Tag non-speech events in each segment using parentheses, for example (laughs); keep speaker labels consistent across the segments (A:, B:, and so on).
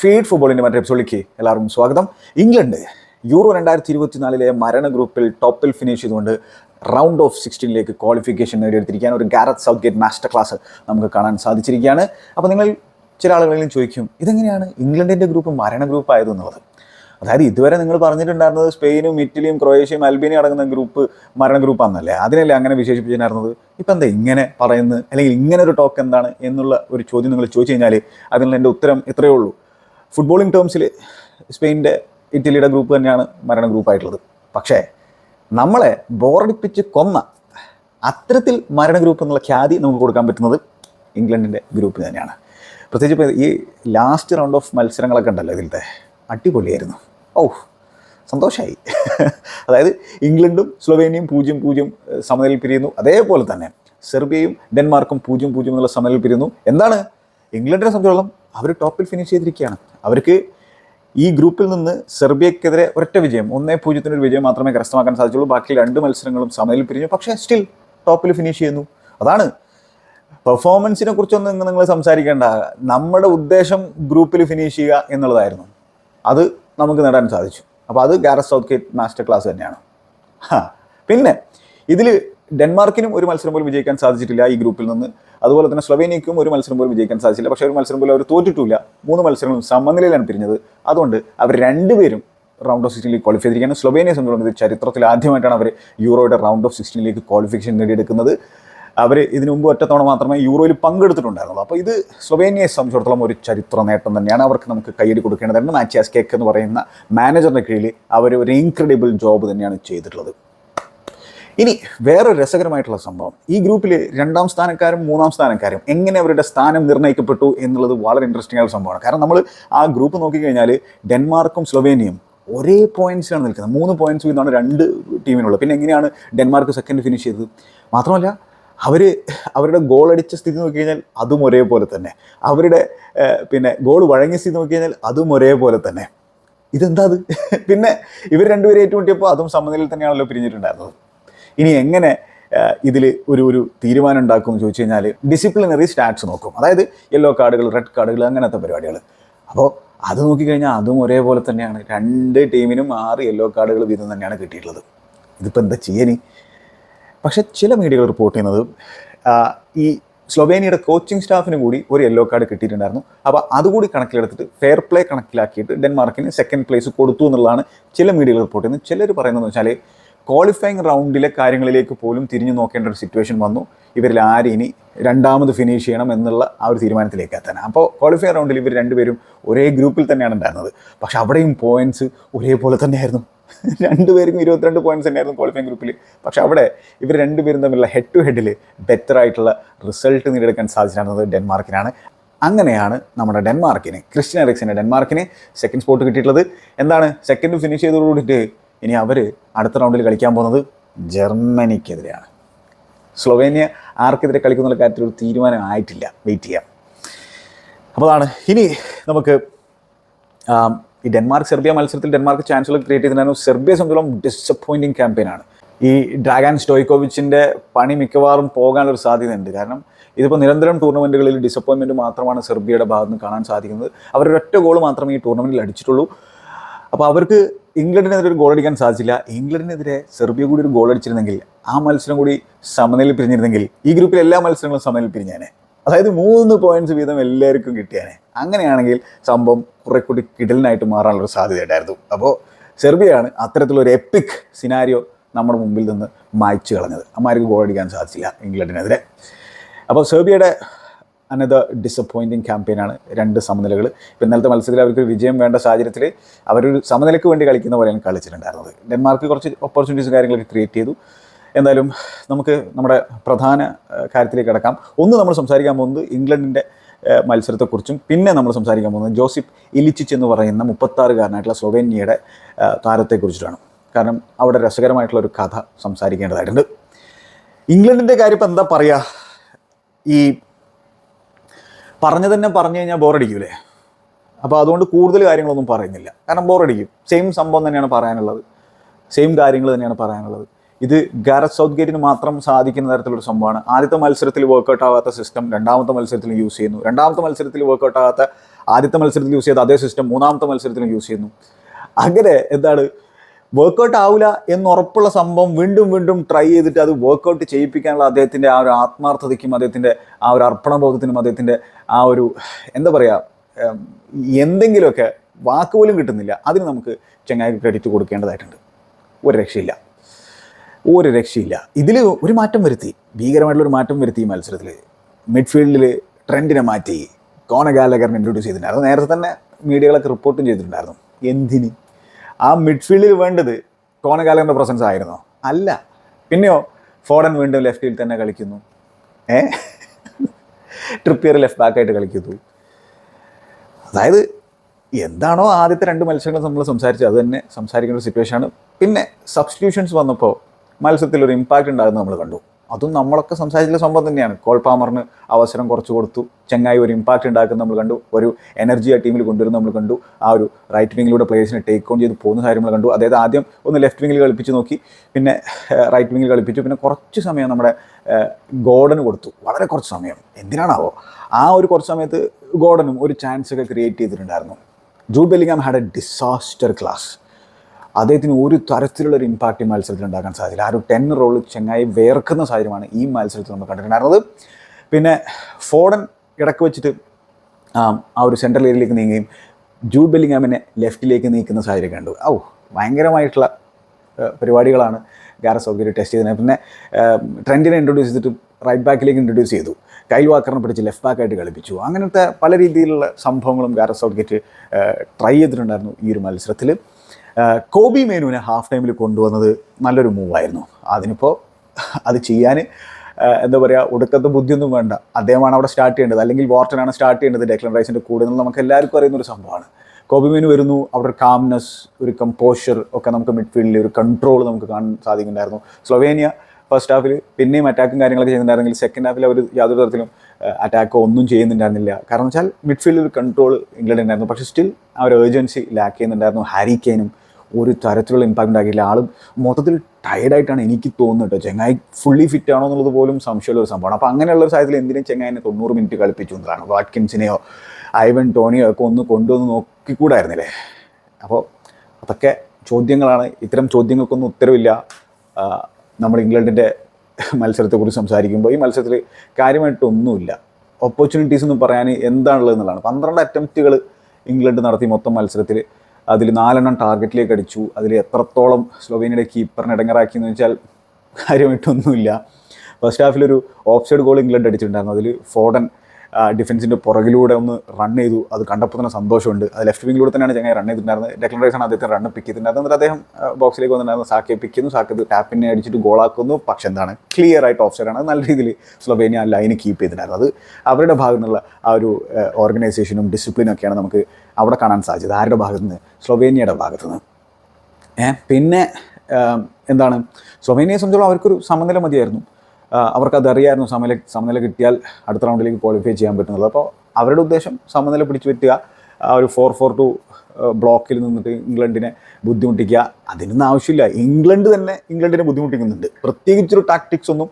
A: Feed ഫുട്ബോളിന്റെ മറ്റൊരു എപ്പിസോഡിലേക്ക് എല്ലാവർക്കും സ്വാഗതം. ഇംഗ്ലണ്ട് യൂറോ രണ്ടായിരത്തി ഇരുപത്തിനാലിലെ മരണ ഗ്രൂപ്പിൽ ടോപ്പിൽ ഫിനിഷ് ചെയ്തുകൊണ്ട് റൗണ്ട് ഓഫ് സിക്സ്റ്റീനിലേക്ക് ക്വാളിഫിക്കേഷൻ നേടിയെടുത്തിരിക്കാൻ ഒരു Gareth Southgate master class നമുക്ക് കാണാൻ സാധിച്ചിരിക്കുകയാണ്. അപ്പോൾ നിങ്ങൾ ചില ആളുകളെങ്കിലും ചോദിക്കും ഇതെങ്ങനെയാണ് ഇംഗ്ലണ്ടിന്റെ ഗ്രൂപ്പ് മരണ ഗ്രൂപ്പ് ആയതെന്നുള്ളത് അതായത് ഇതുവരെ നിങ്ങൾ പറഞ്ഞിട്ടുണ്ടായിരുന്നത് സ്പെയിനും ഇറ്റലിയും ക്രൊയേഷ്യയും അൽബേനിയും അടങ്ങുന്ന ഗ്രൂപ്പ് മരണ ഗ്രൂപ്പാണെന്നല്ലേ അതിനല്ലേ അങ്ങനെ വിശേഷിപ്പിച്ചിട്ടുണ്ടായിരുന്നത്? ഇപ്പം എന്താ ഇങ്ങനെ പറയുന്നത്? അല്ലെങ്കിൽ ഇങ്ങനെ ഒരു ടോക്ക് എന്താണ് എന്നുള്ള ഒരു ചോദ്യം നിങ്ങൾ ചോദിച്ചു കഴിഞ്ഞാൽ അതിനുള്ള എന്റെ ഉത്തരം ഇത്രയേ ഉള്ളൂ. ഫുട്ബോളിംഗ് ടേംസിൽ സ്പെയിനിന്റെ ഇറ്റലിയുടെ ഗ്രൂപ്പ് തന്നെയാണ് മരണ ഗ്രൂപ്പായിട്ടുള്ളത് പക്ഷേ നമ്മളെ ബോറടിപ്പിച്ച് കൊന്ന അത്തരത്തിൽ മരണ ഗ്രൂപ്പ് എന്നുള്ള ഖ്യാതി നമുക്ക് കൊടുക്കാൻ പറ്റുന്നത് ഇംഗ്ലണ്ടിന്റെ ഗ്രൂപ്പ് തന്നെയാണ്. പ്രത്യേകിച്ച് ഇപ്പോൾ ഈ ലാസ്റ്റ് റൗണ്ട് ഓഫ് മത്സരങ്ങളൊക്കെ ഉണ്ടല്ലോ ഇതിലത്തെ. അടിപൊളിയായിരുന്നു. ഓ സന്തോഷമായി അതായത് ഇംഗ്ലണ്ടും സ്ലൊവേനിയയും പൂജ്യം പൂജ്യം സമനിലയിൽ പിരിയുന്നു. അതേപോലെ തന്നെ സെർബിയയും ഡെൻമാർക്കും പൂജ്യം പൂജ്യം എന്നുള്ള സമനിലയിൽ പിരിയുന്നു. എന്താണ്? ഇംഗ്ലണ്ടിനെ സംബന്ധിച്ചോളം അവർ ടോപ്പിൽ ഫിനിഷ് ചെയ്തിരിക്കുകയാണ്. അവർക്ക് ഈ ഗ്രൂപ്പിൽ നിന്ന് സെർബിയക്കെതിരെ ഒരൊറ്റ വിജയം ഒന്നേ പൂജ്യത്തിനൊരു വിജയം മാത്രമേ കരസ്ഥമാക്കാൻ സാധിച്ചുള്ളൂ. ബാക്കി രണ്ട് മത്സരങ്ങളും സമയത്തിൽ പിരിഞ്ഞു. പക്ഷേ സ്റ്റിൽ ടോപ്പിൽ ഫിനിഷ് ചെയ്യുന്നു. അതാണ് പെർഫോമൻസിനെ കുറിച്ചൊന്നും നിങ്ങൾ നിങ്ങൾ സംസാരിക്കേണ്ട. നമ്മുടെ ഉദ്ദേശം ഗ്രൂപ്പിൽ ഫിനിഷ് ചെയ്യുക എന്നുള്ളതായിരുന്നു. അത് നമുക്ക് നേടാൻ സാധിച്ചു. അപ്പോൾ അത് Gareth Southgate master class തന്നെയാണ് പിന്നെ ഇതിൽ ഡെൻമാർക്കിനും ഒരു മത്സരം പോലും വിജയിക്കാൻ സാധിച്ചിട്ടില്ല ഈ ഗ്രൂപ്പിൽ നിന്ന്. അതുപോലെ തന്നെ സ്ലൊവേനിയയ്ക്കും ഒരു മത്സരം പോലും വിജയിക്കാൻ സാധിച്ചില്ല. പക്ഷേ ഒരു മത്സരം പോലും അവർ തോറ്റിട്ടില്ല മൂന്ന് മത്സരങ്ങളും സമനിലയിലാണ് പിരിഞ്ഞത്. അതുകൊണ്ട് അവർ രണ്ടുപേരും റൗണ്ട് ഓഫ് സിക്സ്റ്റീനിലേക്ക് ക്വാളിഫൈ ചെയ്തിരിക്കുകയാണ്. സ്ലൊവേനിയെ സംബന്ധിച്ചിടത്തോളം ചരിത്രത്തിൽ ആദ്യമായിട്ടാണ് അവർ യൂറോയുടെ റൗണ്ട് ഓഫ് സിക്സ്റ്റീനിലേക്ക് ക്വാളിഫിക്കേഷൻ നേടിയെടുക്കുന്നത്. അവർ ഇതിനു മുമ്പ് ഒറ്റത്തവണ മാത്രമേ യൂറോയിൽ പങ്കെടുത്തിട്ടുണ്ടായിരുന്നുള്ളൂ. അപ്പോൾ ഇത് സ്ലൊവേനിയയെ സംബന്ധിച്ചിടത്തോളം ഒരു ചരിത്ര നേട്ടം തന്നെയാണ്. അവർക്ക് നമുക്ക് കൈയടി കൊടുക്കേണ്ടതാണ് മാച്ചിയാസ് കേക്ക് എന്ന് പറയുന്ന മാനേജറിന്റെ കീഴിൽ അവർ ഒരു ഇൻക്രെഡിബിൾ ജോബ് തന്നെയാണ് ചെയ്തിട്ടുള്ളത്. ഇനി വേറെ രസകരമായിട്ടുള്ള സംഭവം. ഈ ഗ്രൂപ്പിൽ രണ്ടാം സ്ഥാനക്കാരും മൂന്നാം സ്ഥാനക്കാരും എങ്ങനെ അവരുടെ സ്ഥാനം നിർണയിക്കപ്പെട്ടു എന്നുള്ളത് വളരെ ഇൻട്രസ്റ്റിംഗ് ആയ സംഭവമാണ്. കാരണം നമ്മൾ ആ ഗ്രൂപ്പ് നോക്കിക്കഴിഞ്ഞാൽ ഡെൻമാർക്കും സ്ലൊവേനിയും ഒരേ പോയിന്റ്സിലാണ് നിൽക്കുന്നത്. മൂന്ന് പോയിന്റ്സ് വീതമാണ് രണ്ട് ടീമിനുള്ളത് പിന്നെ എങ്ങനെയാണ് ഡെൻമാർക്ക് സെക്കൻഡ് ഫിനിഷ് ചെയ്തത്? മാത്രമല്ല അവർ അവരുടെ ഗോൾ അടിച്ച സ്ഥിതി നോക്കിക്കഴിഞ്ഞാൽ അതും ഒരേപോലെ തന്നെ. അവരുടെ പിന്നെ ഗോൾ വഴങ്ങിയ സ്ഥിതി നോക്കി കഴിഞ്ഞാൽ അതും ഒരേപോലെ തന്നെ. ഇതെന്താ അത്? (laughs) പിന്നെ ഇവർ രണ്ടുപേരെ ഏറ്റുമുട്ടിയപ്പോൾ അതും സമനിലയിൽ തന്നെയാണല്ലോ പിരിഞ്ഞിട്ടുണ്ടായിരുന്നത്. ഇനി എങ്ങനെ ഇതിൽ ഒരു ഒരു തീരുമാനം ഉണ്ടാക്കും എന്ന് ചോദിച്ചു കഴിഞ്ഞാൽ ഡിസിപ്ലിനറി സ്റ്റാറ്റ്സ് നോക്കും. അതായത് യെല്ലോ കാർഡുകൾ റെഡ് കാർഡുകൾ അങ്ങനത്തെ പരിപാടികൾ അപ്പോൾ അത് നോക്കിക്കഴിഞ്ഞാൽ അതും ഒരേപോലെ തന്നെയാണ്. രണ്ട് ടീമിനും ആറ് യെല്ലോ കാർഡുകൾ വീതം തന്നെയാണ് കിട്ടിയിട്ടുള്ളത്. ഇതിപ്പോൾ എന്താ ചെയ്യാനി പക്ഷെ ചില മീഡിയകൾ റിപ്പോർട്ട് ചെയ്യുന്നത് ഈ സ്ലൊവേനിയയുടെ കോച്ചിങ് സ്റ്റാഫിന് കൂടി ഒരു യെല്ലോ കാർഡ് കിട്ടിയിട്ടുണ്ടായിരുന്നു. അപ്പോൾ അതുകൂടി കണക്കിലെടുത്തിട്ട് ഫെയർ പ്ലേ കണക്കിലാക്കിയിട്ട് ഡെൻമാർക്കിന് സെക്കൻഡ് പ്ലേസ് കൊടുത്തു എന്നുള്ളതാണ് ചില മീഡിയകൾ റിപ്പോർട്ട് ചെയ്യുന്നത്. ചിലർ പറയുന്നതെന്ന് വെച്ചാൽ ക്വാളിഫയിങ് റൗണ്ടിലെ കാര്യങ്ങളിലേക്ക് പോലും തിരിഞ്ഞു നോക്കേണ്ട ഒരു സിറ്റുവേഷൻ വന്നു. ഇവരിൽ ആര് ഇനി രണ്ടാമത് ഫിനിഷ് ചെയ്യണം എന്നുള്ള ആ ഒരു തീരുമാനത്തിലേക്ക് എത്താൻ അപ്പോൾ ക്വാളിഫയിങ് റൗണ്ടിൽ ഇവർ രണ്ടുപേരും ഒരേ ഗ്രൂപ്പിൽ തന്നെയാണ് ഉണ്ടായിരുന്നത്. പക്ഷേ അവിടെയും പോയിന്റ്സ് ഒരേപോലെ തന്നെയായിരുന്നു. രണ്ടുപേരും ഇരുപത്തിരണ്ട് പോയിന്റ്സ് തന്നെയായിരുന്നു ക്വാളിഫയിങ് ഗ്രൂപ്പിൽ പക്ഷെ അവിടെ ഇവർ രണ്ടുപേരും തമ്മിലുള്ള ഹെഡ് ടു ഹെഡിൽ ബെറ്റർ ആയിട്ടുള്ള റിസൾട്ട് നേടിയെടുക്കാൻ സാധിച്ചിരുന്നത് ഡെൻമാർക്കിനാണ്. അങ്ങനെയാണ് നമ്മുടെ ഡെൻമാർക്കിന് ക്രിസ്ത്യൻ എറിക്സിന്റെ ഡെൻമാർക്കിന് സെക്കൻഡ് സ്പോട്ട് കിട്ടിയിട്ടുള്ളത്. എന്താണ്? സെക്കൻഡ് ഫിനിഷ് ചെയ്തതോടുകൂടിയിട്ട് ഇനി അവർ അടുത്ത റൗണ്ടിൽ കളിക്കാൻ പോകുന്നത് ജർമ്മനിക്കെതിരെയാണ്. സ്ലൊവേനിയ ആർക്കെതിരെ കളിക്കുന്നുള്ള കാര്യത്തിൽ ഒരു തീരുമാനം ആയിട്ടില്ല. വെയിറ്റ് ചെയ്യാം. അപ്പോൾ അതാണ്. ഇനി നമുക്ക് ഈ ഡെൻമാർക്ക് സെർബിയ മത്സരത്തിൽ ഡെൻമാർക്ക് ചാൻസലർ ക്രിയേറ്റ് ചെയ്തിട്ടുണ്ടായിരുന്നു. സെർബിയെ സംബന്ധിച്ചോളം ഡിസപ്പോയിന്റിങ് ക്യാമ്പയിനാണ് ഈ ഡ്രാഗൻ സ്റ്റോയ്ക്കോവിച്ചിന്റെ പണി മിക്കവാറും പോകാനൊരു സാധ്യതയുണ്ട്. കാരണം ഇതിപ്പോൾ നിരന്തരം ടൂർണമെന്റുകളിൽ ഡിസപ്പോയിൻമെന്റ് മാത്രമാണ് സെർബിയയുടെ ഭാഗത്ത് നിന്ന് കാണാൻ സാധിക്കുന്നത്. അവരൊരൊറ്റ ഗോൾ മാത്രമേ ഈ ടൂർണമെന്റിൽ അടിച്ചിട്ടുള്ളൂ. അപ്പോൾ അവർക്ക് ഇംഗ്ലണ്ടിനെതിരെ ഒരു ഗോൾ അടിക്കാൻ സാധിച്ചില്ല. ഇംഗ്ലണ്ടിനെതിരെ സെർബിയ കൂടി ഒരു ഗോൾ അടിച്ചിരുന്നെങ്കിൽ ആ മത്സരം കൂടി സമനിലയിൽ പിരിഞ്ഞിരുന്നെങ്കിൽ ഈ ഗ്രൂപ്പിലെ എല്ലാ മത്സരങ്ങളും സമനിലയിൽ പിരിഞ്ഞേനെ. അതായത് മൂന്ന് പോയിന്റ്സ് വീതം എല്ലാവർക്കും കിട്ടിയാനെ. അങ്ങനെയാണെങ്കിൽ സംഭവം കുറെ കൂടി കിടലിനായിട്ട് സാധ്യത സാധ്യതയുണ്ടായിരുന്നു അപ്പോൾ സെർബിയയാണ് അത്തരത്തിലൊരു എപ്പിക് സിനാരിയോ നമ്മുടെ മുമ്പിൽ നിന്ന് മായ്ച്ചു കളഞ്ഞത്. അമ്മാർക്ക് ഗോൾ അടിക്കാൻ സാധിച്ചില്ല ഇംഗ്ലണ്ടിനെതിരെ. അപ്പോൾ സെർബിയയുടെ അനദർ ഡിസപ്പോയിന്റിങ് ക്യാമ്പയിനാണ് രണ്ട് സമനിലകൾ ഇപ്പം ഇന്നലത്തെ മത്സരത്തിൽ അവർക്ക് വിജയം വേണ്ട സാഹചര്യത്തിൽ അവരൊരു സമനിലയ്ക്ക് വേണ്ടി കളിക്കുന്ന പോലെയാണ് കളിച്ചിട്ടുണ്ടായിരുന്നത്. ഡെൻമാർക്ക് കുറച്ച് ഓപ്പർച്യൂണിറ്റീസ് കാര്യങ്ങളൊക്കെ ക്രിയേറ്റ് ചെയ്തു. എന്തായാലും നമുക്ക് നമ്മുടെ പ്രധാന കാര്യത്തിലേക്ക് കിടക്കാം. ഒന്ന് നമ്മൾ സംസാരിക്കാൻ പോകുന്നത് ഇംഗ്ലണ്ടിന്റെ മത്സരത്തെക്കുറിച്ചും പിന്നെ നമ്മൾ സംസാരിക്കാൻ പോകുന്നത് ജോസിഫ് ഇലിച്ചിച്ച് എന്ന് പറയുന്ന മുപ്പത്താറുകാരനായിട്ടുള്ള സ്ലൊവേനിയയുടെ താരത്തെക്കുറിച്ചിട്ടാണ്. കാരണം അവിടെ രസകരമായിട്ടുള്ള ഒരു കഥ സംസാരിക്കേണ്ടതായിട്ടുണ്ട്. ഇംഗ്ലണ്ടിന്റെ കാര്യം ഇപ്പം എന്താ പറയുക ഈ പറഞ്ഞു തന്നെ പറഞ്ഞു കഴിഞ്ഞാൽ ബോറടിക്കൂലേ അപ്പോൾ അതുകൊണ്ട് കൂടുതൽ കാര്യങ്ങളൊന്നും പറയുന്നില്ല. കാരണം ബോറടിക്കും സെയിം സംഭവം തന്നെയാണ് പറയാനുള്ളത്. സെയിം കാര്യങ്ങൾ തന്നെയാണ് പറയാനുള്ളത്. ഇത് ഗാരറ്റ് സൗത്ത് ഗേറ്റിന് മാത്രം സാധിക്കുന്ന തരത്തിലുള്ള സംഭവമാണ്. ആദ്യത്തെ മത്സരത്തിൽ വർക്കൗട്ട് ആവാത്ത സിസ്റ്റം രണ്ടാമത്തെ മത്സരത്തിൽ യൂസ് ചെയ്യുന്നു. രണ്ടാമത്തെ മത്സരത്തിൽ വർക്കൗട്ട് ആവാത്ത ആദ്യത്തെ മത്സരത്തിൽ യൂസ് ചെയ്ത അതേ സിസ്റ്റം മൂന്നാമത്തെ മത്സരത്തിലും യൂസ് ചെയ്യുന്നു. അങ്ങനെ എന്താണ് വർക്കൗട്ട് ആവില്ല എന്ന് ഉറപ്പുള്ള സംഭവം വീണ്ടും വീണ്ടും ട്രൈ ചെയ്തിട്ട് അത് വർക്കൗട്ട് ചെയ്യിപ്പിക്കാനുള്ള അദ്ദേഹത്തിന്റെ ആ ഒരു ആത്മാർത്ഥതയ്ക്കും അദ്ദേഹത്തിന്റെ ആ ഒരു അർപ്പണബോധത്തിനും അദ്ദേഹത്തിന്റെ ആ ഒരു എന്താ പറയുക എന്തെങ്കിലുമൊക്കെ വാക്ക് പോലും കിട്ടുന്നില്ല. അതിന് നമുക്ക് ചെങ്ങായിക്ക് ക്രെഡിറ്റ് കൊടുക്കേണ്ടതായിട്ടുണ്ട്. ഒരു രക്ഷയില്ല. ഒരു രക്ഷയില്ല. ഇതിൽ ഒരു മാറ്റം വരുത്തി. ഭീകരമായിട്ടുള്ളൊരു മാറ്റം വരുത്തി ഈ മത്സരത്തിൽ മിഡ്ഫീൽഡിൽ ട്രെൻഡിനെ മാറ്റി. കോണ ഇൻട്രൊഡ്യൂസ് ചെയ്തിട്ടുണ്ടായിരുന്നു. നേരത്തെ തന്നെ മീഡിയകളൊക്കെ റിപ്പോർട്ടും ചെയ്തിട്ടുണ്ടായിരുന്നു. എന്തിന്? ആ മിഡ്ഫീൽഡിൽ വേണ്ടത് കോന പ്രസൻസ് ആയിരുന്നോ? അല്ല. പിന്നെയോ ഫോഡൻ വീണ്ടും ലെഫ്റ്റിൽ തന്നെ കളിക്കുന്നു. ഏ? ട്രിപ്പിയർ ലെഫ്റ്റ് ബാക്കായിട്ട് കളിക്കുന്നു. അതായത് എന്താണോ ആദ്യത്തെ രണ്ട് മത്സരങ്ങൾ നമ്മൾ സംസാരിച്ചത് അത് തന്നെ സംസാരിക്കേണ്ട ഒരു സിറ്റുവേഷനാണ് പിന്നെ സബ്സ്റ്റിറ്റ്യൂഷൻസ് വന്നപ്പോൾ മത്സരത്തിൽ ഒരു ഇമ്പാക്റ്റ് ഉണ്ടാകുന്നത് നമ്മൾ കണ്ടു. അതും നമ്മളൊക്കെ സംസാരിച്ചുള്ള സംഭവം തന്നെയാണ്. കോൾ പാമറിന് അവസരം കുറച്ച് കൊടുത്തു. ചെങ്ങായി ഒരു ഇമ്പാക്റ്റ് ഉണ്ടാക്കുന്ന നമ്മൾ കണ്ടു. ഒരു എനർജി ആ ടീമിൽ കൊണ്ടുവരുന്ന നമ്മൾ കണ്ടു. ആ ഒരു റൈറ്റ് വിങ്ങിലൂടെ പ്ലേയേഴ്സിനെ ടേക്ക് ഓൺ ചെയ്ത് പോകുന്ന കാര്യം നമ്മൾ കണ്ടു. അതായത് ആദ്യം ഒന്ന് ലെഫ്റ്റ് വിങ്ങിൽ കളിപ്പിച്ച് നോക്കി. പിന്നെ റൈറ്റ് വിങ്ങിൽ കളിപ്പിച്ചു. പിന്നെ കുറച്ച് സമയം നമ്മുടെ ഗോർഡന് കൊടുത്തു. വളരെ കുറച്ച് സമയം. എന്തിനാണാവോ? ആ ഒരു കുറച്ച് സമയത്ത് ഗോർഡനും ഒരു ചാൻസ് ഒക്കെ ക്രിയേറ്റ് ചെയ്തിട്ടുണ്ടായിരുന്നു. Jude Bellingham had a disaster class അദ്ദേഹത്തിന് ഒരു തരത്തിലുള്ള ഒരു ഇമ്പാക്റ്റ് ഈ മത്സരത്തിൽ ഉണ്ടാക്കാൻ സാധിച്ചില്ല. ആ ഒരു ടെൻ റോൾ ചെങ്ങായി വേർക്കുന്ന സാഹചര്യമാണ് ഈ മത്സരത്തിൽ നമ്മൾ കണ്ടിട്ടുണ്ടായിരുന്നത്. പിന്നെ ഫോഡൻ ഇടയ്ക്ക് വെച്ചിട്ട് ആ ഒരു സെൻട്രൽ ഏരിയയിലേക്ക് നീങ്ങുകയും ജൂ ബെല്ലിങ്ങാമിനെ ലെഫ്റ്റിലേക്ക് നീക്കുന്ന സാഹചര്യം കണ്ടു. ഔ ഭയങ്കരമായിട്ടുള്ള പരിപാടികളാണ് ഗാര സൗകര്യം ടെസ്റ്റ് ചെയ്തത്. പിന്നെ ട്രെൻഡിനെ ഇൻട്രൊഡ്യൂസ് ചെയ്തിട്ട് റൈറ്റ് ബാക്കിലേക്ക് ഇൻട്രൊഡ്യൂസ് ചെയ്തു. കൈൽ വാക്കറിനെ പിടിച്ച് ലെഫ്റ്റ് ബാക്കായിട്ട് കളിപ്പിച്ചു. അങ്ങനത്തെ പല രീതിയിലുള്ള സംഭവങ്ങളും ഗാര സൗഗേറ്റ് ട്രൈ ചെയ്തിട്ടുണ്ടായിരുന്നു ഈ ഒരു മത്സരത്തിൽ കോബി മേനുവിനെ ഹാഫ് ടൈമിൽ കൊണ്ടുവന്നത് നല്ലൊരു മൂവായിരുന്നു അതിനിപ്പോൾ അത് ചെയ്യാൻ എന്താ പറയുക ഒടുക്കത്തെ ബുദ്ധിയൊന്നും വേണ്ട. അദ്ദേഹമാണ് അവിടെ സ്റ്റാർട്ട് ചെയ്യേണ്ടത്. അല്ലെങ്കിൽ വാർട്ടനാണ് സ്റ്റാർട്ട് ചെയ്യേണ്ടത് ഡെക്ലൻ റൈസിന്റെ കൂടെ നിന്ന് നമുക്ക് എല്ലാവർക്കും അറിയുന്ന ഒരു സംഭവമാണ്. കോബി മേനു വരുന്നു അവിടെ ഒരു കാംനെസ് ഒരു കമ്പോഷർ ഒക്കെ നമുക്ക് മിഡ്ഫീൽഡിൽ ഒരു കൺട്രോൾ നമുക്ക് കാണാൻ സാധിക്കുന്നുണ്ടായിരുന്നു. സ്ലൊവേനിയ ഫസ്റ്റ് ഹാഫിൽ പിന്നെയും അറ്റാക്കും കാര്യങ്ങളൊക്കെ ചെയ്യുന്നുണ്ടായിരുന്നെങ്കിൽ സെക്കൻഡ് ഹാഫിൽ അവർ യാതൊരു തരത്തിലും അറ്റാക്കോ ഒന്നും ചെയ്യുന്നുണ്ടായിരുന്നില്ല. കാരണം വെച്ചാൽ മിഡ്ഫീൽഡിൽ ഒരു കൺട്രോൾ ഇംഗ്ലണ്ട് ഉണ്ടായിരുന്നു പക്ഷേ സ്റ്റിൽ ആ ഒരു ഏർജൻസി ലാക്ക് ചെയ്യുന്നുണ്ടായിരുന്നു. ഹാരി കെയിനും ഒരു തരത്തിലുള്ള ഇമ്പാക്റ്റ് ഉണ്ടാക്കിയില്ല ആളും മൊത്തത്തിൽ ടയർഡായിട്ടാണ് എനിക്ക് തോന്നുന്നത് കേട്ടോ. ചെങ്ങായി ഫുള്ളി ഫിറ്റ് ആണോ എന്നുള്ളത് പോലും സംശയമുള്ള ഒരു സംഭവമാണ്. അപ്പോൾ അങ്ങനെയുള്ള ഒരു സാഹചര്യത്തിൽ എന്തിനും ചെങ്ങായിനെ തൊണ്ണൂറ് മിനിറ്റ് കളിപ്പിച്ചു എന്നതാണ്. വാട്കിൻസിനെയോ ഐവൻ ടോണിയോ ഒക്കെ ഒന്ന് കൊണ്ടുവന്ന് നോക്കിക്കൂടായിരുന്നില്ലേ? അപ്പോൾ അതൊക്കെ ചോദ്യങ്ങളാണ്. ഇത്തരം ചോദ്യങ്ങൾക്കൊന്നും ഉത്തരവില്ല. നമ്മൾ ഇംഗ്ലണ്ടിന്റെ മത്സരത്തെക്കുറിച്ച് സംസാരിക്കുമ്പോൾ ഈ മത്സരത്തിൽ കാര്യമായിട്ടൊന്നുമില്ല. ഓപ്പർച്യൂണിറ്റീസ് എന്ന് പറയാൻ എന്താണുള്ളത് എന്നുള്ളതാണ്. പന്ത്രണ്ട് അറ്റംപ്റ്റുകൾ ഇംഗ്ലണ്ട് നടത്തി മൊത്തം മത്സരത്തിൽ. അതിൽ നാലെണ്ണം ടാർഗറ്റിലേക്ക് അടിച്ചു. അതിൽ എത്രത്തോളം സ്ലോവേനിയയുടെ കീപ്പറിനെ ഇടങ്ങറാക്കി എന്ന് വെച്ചാൽ കാര്യമായിട്ടൊന്നുമില്ല. ഫസ്റ്റ് ഹാഫിലൊരു ഓഫ് സൈഡ് ഗോൾ ഇംഗ്ലണ്ട് അടിച്ചിട്ടുണ്ടായിരുന്നു. അതിൽ ഫോഡൻ ഡിഫൻസിന്റെ പുറകിലൂടെ ഒന്ന് റൺ ചെയ്തു. അത് കണ്ടപ്പോൾ തന്നെ സന്തോഷമുണ്ട്. അത് ലെഫ്റ്റ് വിങ്ങിലൂടെ തന്നെയാണ് ചങ്ങായി റൺ ചെയ്തിട്ടുണ്ടായിരുന്നത്. റൈസാണ് അദ്ദേഹത്തിന് റൺ പിക്ക് ചെയ്തിട്ടുണ്ടായിരുന്നത്. എന്നിട്ട് അദ്ദേഹം ബോക്സിലേക്ക് വന്നിട്ടുണ്ടായിരുന്നു. സാക്കെ പിക്കുന്നു സാക്കെ ടാപ്പിനെ അടിച്ചിട്ട് ഗോളാക്കുന്നു പക്ഷെ എന്താണ്? ക്ലിയർ ആയിട്ട് ഓഫ് സൈഡാണ് നല്ല രീതിയിൽ സ്ലൊവേനിയ ലൈന് കീപ്പ് ചെയ്തിട്ടുണ്ടായിരുന്നു അത് അവരുടെ ഭാഗത്തുനിന്നുള്ള ആ ഒരു ഓർഗനൈസേഷനും ഡിസിപ്ലിനും ഒക്കെയാണ് നമുക്ക് അവിടെ കാണാൻ സാധിച്ചത്. ആരുടെ ഭാഗത്തു നിന്ന് സ്ലൊവേനിയയുടെ ഭാഗത്തു നിന്ന് ഏഹ് പിന്നെ എന്താണ്? സ്ലൊവേനിയെ സംബന്ധിച്ചോളം അവർക്കൊരു സമനില മതിയായിരുന്നു. അവർക്കത് അറിയായിരുന്നു സമനില സമനില കിട്ടിയാൽ അടുത്ത റൗണ്ടിലേക്ക് ക്വാളിഫൈ ചെയ്യാൻ പറ്റുന്നത് അപ്പോൾ അവരുടെ ഉദ്ദേശം സമനില പിടിച്ചു പറ്റുക ഒരു ഫോർ ഫോർ ടു ബ്ലോക്കിൽ നിന്നിട്ട് ഇംഗ്ലണ്ടിനെ ബുദ്ധിമുട്ടിക്കുക. അതിനൊന്നും ആവശ്യമില്ല. ഇംഗ്ലണ്ട് തന്നെ ഇംഗ്ലണ്ടിനെ ബുദ്ധിമുട്ടിക്കുന്നുണ്ട്. പ്രത്യേകിച്ചൊരു ടാക്ടിക്സ് ഒന്നും